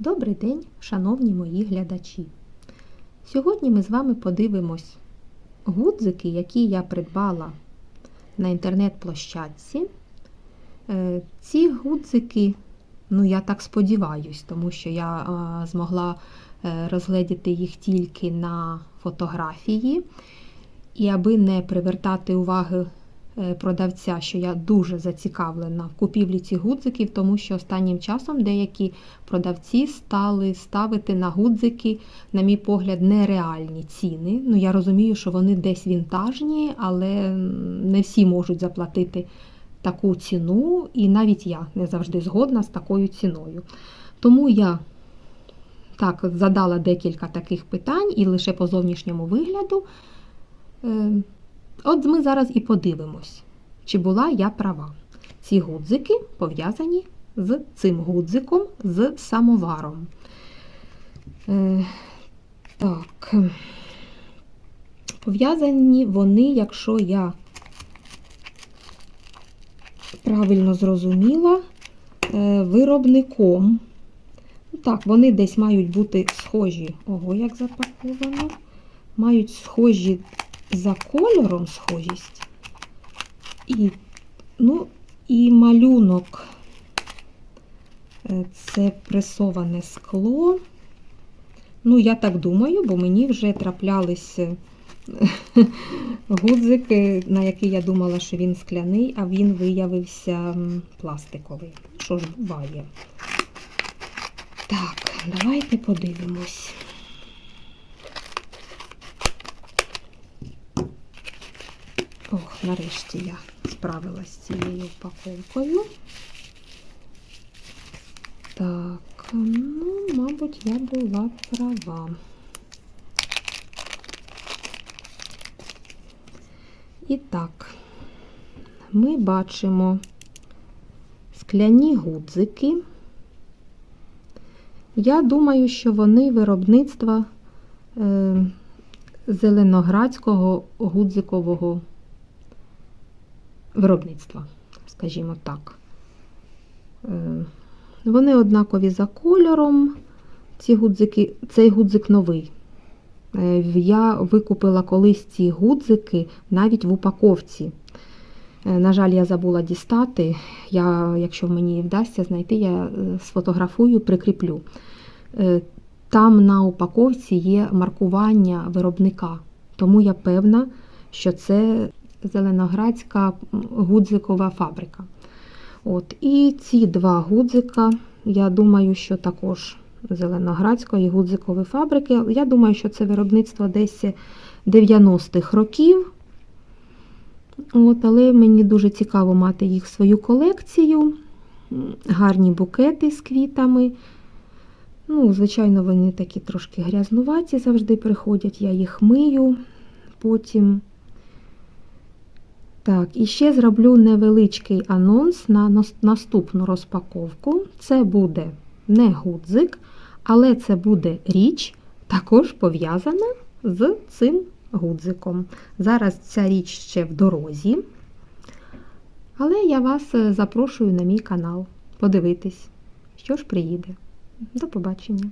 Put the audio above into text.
Добрий день, шановні мої глядачі. Сьогодні ми з вами подивимось гудзики, які я придбала на інтернет-площадці. Е, Ці гудзики, ну я так сподіваюсь, тому що я е, змогла е, розгледіти їх тільки на фотографії. І аби не привертати уваги продавця, що я дуже зацікавлена в купівлі цих гудзиків, тому що останнім часом деякі продавці стали ставити на гудзики, на мій погляд, нереальні ціни. Ну, я розумію, що вони десь вінтажні, але не всі можуть заплатити таку ціну, і навіть я не завжди згодна з такою ціною. Тому я так задала декілька таких питань і лише по зовнішньому вигляду. От ми зараз і подивимось, чи була я права. Ці гудзики пов'язані з цим гудзиком, з самоваром. Е, Так, пов'язані вони, якщо я правильно зрозуміла, е, виробником. Так, вони десь мають бути схожі. Ого, як запаковано. Мають схожі за кольором схожість. І, ну, і малюнок. Е, Це пресоване скло. Ну, я так думаю, бо мені вже траплялись е, гудзики, на який я думала, що він скляний, а він виявився пластиковий. Що ж буває? Так, давайте подивимось. Ох, нарешті я справилась з цією упаковкою. Так, ну, мабуть, я була права. І так, ми бачимо скляні гудзики. Я думаю, що вони виробництва е, зеленоградського гудзикового виробництва, скажімо так. Е, Вони однакові за кольором. Ці гудзики, цей гудзик новий. Е, Я викупила колись ці гудзики навіть в упаковці. Е, На жаль, я забула дістати. Я, якщо мені вдасться знайти, я сфотографую, прикріплю. Там на упаковці є маркування виробника, тому я певна, що це Зеленоградська гудзикова фабрика. От. І ці два гудзика, я думаю, що також Зеленоградської гудзикової фабрики. Я думаю, що це виробництво десь 90-х років. От, але мені дуже цікаво мати їх в свою колекцію. Гарні букети з квітами. Ну, звичайно, вони такі трошки грязнуваті завжди приходять. Я їх мию потім. Так, і ще зроблю невеличкий анонс на наступну розпаковку. Це буде не гудзик, але це буде річ, також пов'язана з цим гудзиком. Зараз ця річ ще в дорозі. Але я вас е, запрошую на мій канал подивитись, що ж приїде. До побачення!